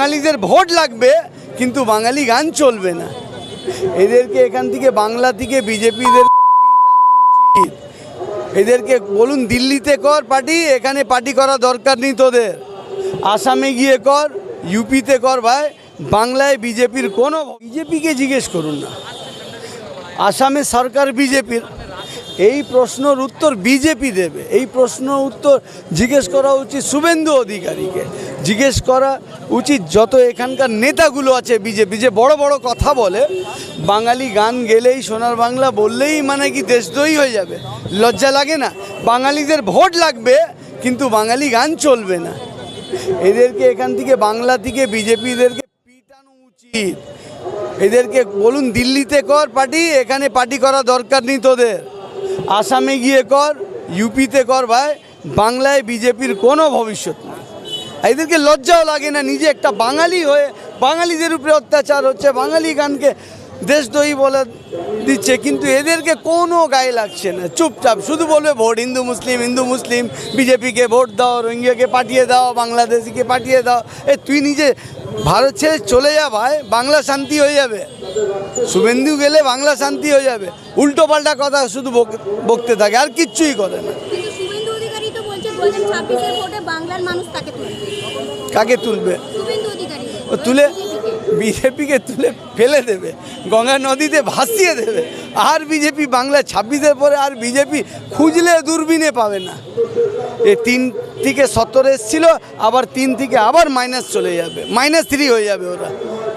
বাঙালিদের ভোট লাগবে, কিন্তু বাঙালি গান চলবে না। এদেরকে এখান থেকে বাংলা থেকে বিজেপিদের উচিত। এদেরকে বলুন, দিল্লিতে কর পার্টি, এখানে পার্টি করা দরকার নেই তোদের। আসামে গিয়ে কর, ইউপিতে কর ভাই। বাংলায় বিজেপির কোনো বিজেপিকে জিজ্ঞেস করুন না। আসামে সরকার বিজেপির। এই প্রশ্নর উত্তর বিজেপি দেবে। এই প্রশ্ন উত্তর জিজ্ঞেস করা উচিত শুভেন্দু অধিকারীকে। জিজ্ঞেস করা উচিত যত এখানকার নেতাগুলো আছে বিজেপি, যে বড় বড় কথা বলে, বাঙালি গান গেলেই সোনার বাংলা বললেই মানে কি দেশদ্রোহী হয়ে যাবে? লজ্জা লাগে না? বাঙালিদের ভোট লাগবে, কিন্তু বাঙালি গান চলবে না। এদেরকে এখান থেকে, বাংলা থেকে বিজেপিদেরকে পিটানো উচিত। এদেরকে বলুন, দিল্লিতে কর পার্টি, এখানে পার্টি করা দরকার নেই তোদের। আসামে গিয়ে কর, ইউপিতে কর ভাই, বাংলায় বিজেপির কোনো ভবিষ্যৎ নেই। এদেরকে লজ্জাও লাগে না, নিজে একটা বাঙালি হয়ে বাঙালিদের উপরে অত্যাচার হচ্ছে, বাঙালি গানকে দেশদ্রোহী বলে দিচ্ছে, কিন্তু এদেরকে কোনো গায়ে লাগছে না। চুপচাপ, শুধু বলবে ভোট হিন্দু, মুসলিম হিন্দু, মুসলিম, বিজেপিকে ভোট দাও, রোহিঙ্গাকে পাঠিয়ে দাও, বাংলাদেশিকে পাঠিয়ে দাও। এ, তুই নিজে ভারত ছেড়ে চলে যা ভাই, বাংলা শান্তি হয়ে যাবে। শুভেন্দু গেলে বাংলা শান্তি হয়ে যাবে। উল্টো পাল্টা কথা শুধু বক- বকতে থাকে, আর কিচ্ছুই করে না। কাকে তুলবে? তুলে। বিজেপিকে। তুলে ফেলে দেবে গঙ্গা নদীতে ভাসিয়ে দেবে। আর বিজেপি বাংলা ছাব্বিশের পরে আর বিজেপি খুঁজলে দূরবীনে পাবে না। এ তিন থেকে সত্তর এসছিল আবার তিন থেকে আবার মাইনাস চলে যাবে। মাইনাস থ্রি হয়ে যাবে ওরা।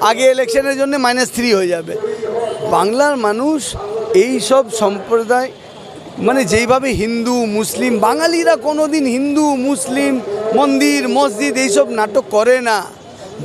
আগে ইলেকশনের জন্য মাইনাস থ্রি হয়ে যাবে। বাংলার মানুষ এই সব সম্প্রদায় মানে যেইভাবে হিন্দু মুসলিম বাঙালিরা কোনোদিন হিন্দু মুসলিম মন্দির মসজিদ এইসব নাটক করে না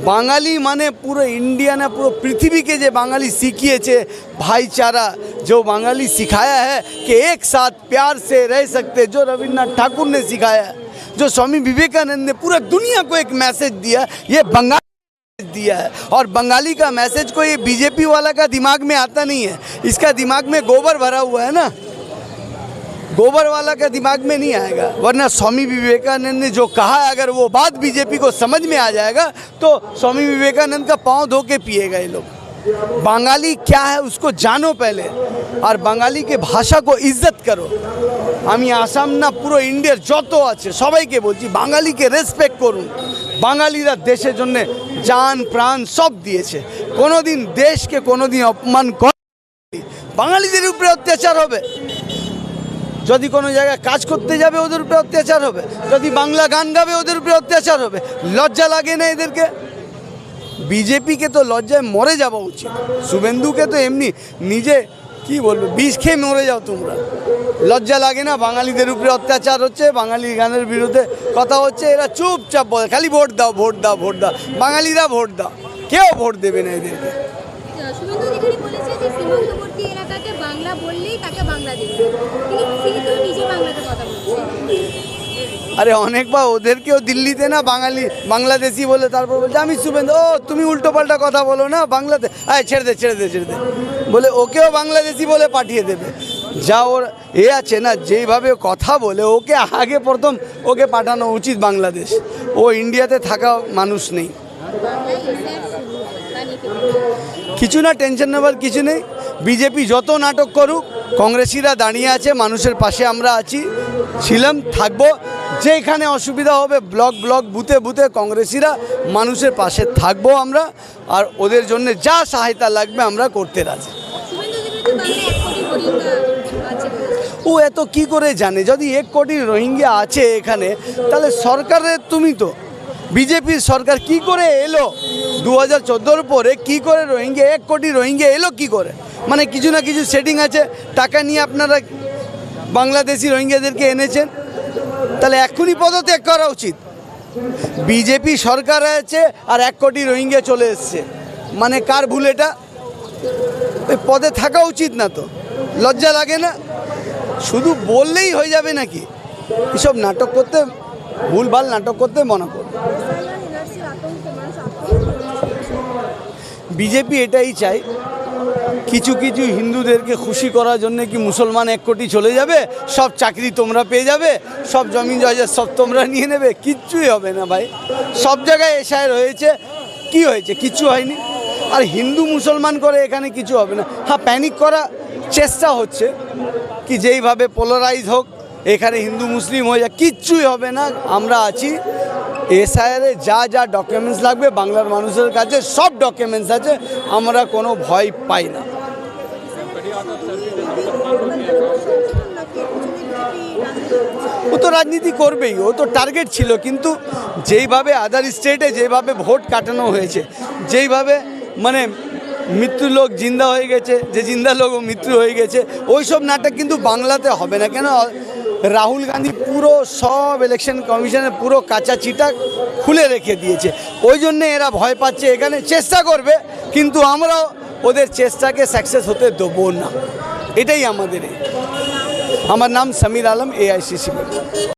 বাঙালি মানে পুরো इंडिया ना पूरा पृथ्वी के जो बांगाली सीखिए भाईचारा जो बांगाली सिखाया है कि एक साथ प्यार से रह सकते जो रविन्द्रनाथ ठाकुर ने सिखाया है जो स्वामी विवेकानंद ने पूरा दुनिया को एक मैसेज दिया ये बंगाल दिया है और बंगाली का मैसेज को ये बीजेपी वाला का दिमाग में आता नहीं है इसका दिमाग में गोबर भरा हुआ है ना गोबर वाला का दिमाग में नहीं आएगा वरना स्वामी विवेकानंद ने जो कहा है अगर वो बात बीजेपी को समझ में आ जाएगा तो स्वामी विवेकानंद का पाँव धो के पिएगा ये लोग बंगाली क्या है उसको जानो पहले আর বাঙালিকে ভাষা কো ইজ্জত করো আমি আসাম না পুরো ইন্ডিয়ার যত আছে সবাইকে বলছি বাঙালিকে রেসপেক্ট করুন বাঙালিরা দেশের জন্য জান প্রাণ সব দিয়েছে কোনোদিন দেশকে কোনোদিন অপমান করে বাঙালিদের উপরে অত্যাচার হবে যদি কোনো জায়গায় কাজ করতে যাবে, ওদের উপরে অত্যাচার হবে। যদি বাংলা গান গাবে, ওদের উপরে অত্যাচার হবে। লজ্জা লাগে না এদেরকে? বিজেপিকে তো লজ্জায় মরে যাওয়া উচিত। শুভেন্দুকে তো এমনি নিজে, কি বলব, বিষ খেয়ে মরে যাও তোমরা। লজ্জা লাগে না? বাঙালিদের উপরে অত্যাচার হচ্ছে, বাঙালি গানের বিরুদ্ধে কথা হচ্ছে, এরা চুপচাপ বলে, খালি ভোট দাও ভোট দাও ভোট দাও। বাঙালিরা ভোট দাও। কেউ ভোট দেবে না এদেরকে। সীমান্তবর্তী এলাকাতে বাংলা বললেই তাকে বাংলা তিনি তিনি নিজে বাংলাতে কথা বলছেন আরে অনেকবার ওদেরকেও দিল্লিতে না বাঙালি বাংলাদেশি বলে তারপর বলছে আমি শুভেন্দু ও তুমি উল্টো পাল্টা কথা বলো না বাংলাতে। আয় ছেড়ে দে ছেড়ে দে ছেড়ে দে। বলে ওকেও বাংলাদেশি বলে পাঠিয়ে দেবে। যা ওর এ আছে না যেইভাবে কথা বলে ওকে আগে প্রথম ওকে পাঠানো উচিত বাংলাদেশ। ও ইন্ডিয়াতে থাকা মানুষ নেই। বলবেন? কিছু না টেনশন নেবার কিছু নেই। বিজেপি যত নাটক করুক, কংগ্রেসিরা দাঁড়িয়ে আছে, মানুষের পাশে আমরা আছি, ছিলাম, থাকব। যেখানে অসুবিধা হবে, ব্লক ব্লক, বুথে বুথে কংগ্রেসিরা মানুষের পাশে থাকব আমরা, আর ওদের জন্য যা সহায়তা লাগবে আমরা করতে রাজি। ও এত কি করে জানে? যদি এক কোটি রোহিঙ্গা আছে এখানে, তাহলে সরকারের তুমি তো। বিজেপির সরকার কি করে এলো? দু হাজার পরে কি করে রোহিঙ্গা, এক কোটি রোহিঙ্গা এলো কি করে? মানে কিছু না কিছু সেটিং আছে। টাকা নিয়ে আপনারা বাংলাদেশি রোহিঙ্গাদেরকে এনেছেন। তাহলে এক্ষুনি পদত্যাগ করা উচিত। বিজেপি সরকার আছে আর এক কোটি রোহিঙ্গা চলে এসছে। মানে কার ভুল এটা? পদে থাকা উচিত না তো। লজ্জা লাগে না? শুধু বললেই হয়ে যাবে নাকি? এসব নাটক করতে, ভুলভাল নাটক করতে মনে করো। বিজেপি এটাই চাই কিছু কিছু হিন্দুদেরকে খুশি করার জন্য কি মুসলমান এক কোটি চলে যাবে? সব চাকরি তোমরা পেয়ে যাবে? সব জমি জয়জার সব তোমরা নিয়ে নেবে? কিচ্ছুই হবে না ভাই। সব জায়গায় এসআইয়ের হয়েছে কি হয়েছে? কিছু হয়নি। আর হিন্দু মুসলমান করে এখানে কিছু হবে না। হ্যাঁ প্যানিক করা চেষ্টা হচ্ছে কি যেইভাবে পোলারাইজ হোক, এখানে হিন্দু, মুসলিম হয়ে যা কিচ্ছুই হবে না। আমরা আছি। এসআইআরে যা যা ডকুমেন্টস লাগবে, বাংলার মানুষের কাছে সব ডকুমেন্টস আছে, আমরা কোনো ভয় পাই না। ও তো রাজনীতি করবেই, ও তো টার্গেট ছিল, কিন্তু যেইভাবে আদার স্টেটে যেভাবে ভোট কাটানো হয়েছে, যেইভাবে মানে মৃত্যু লোক জিন্দা হয়ে গেছে, যে জিন্দা লোক ও মৃত্যু হয়ে গেছে ওই সব নাটক কিন্তু বাংলাতে হবে না। কেন? রাহুল গান্ধী পুরো সব ইলেকশন কমিশনের পুরো কাঁচা চিটা খুলে রেখে দিয়েছে। ওই জন্যে এরা ভয় পাচ্ছে, এখানে চেষ্টা করবে, কিন্তু আমরাও ওদের চেষ্টাকে সাকসেস হতে দেবো না। এটাই আমাদের আমার নাম সামির আলম এআইসিসি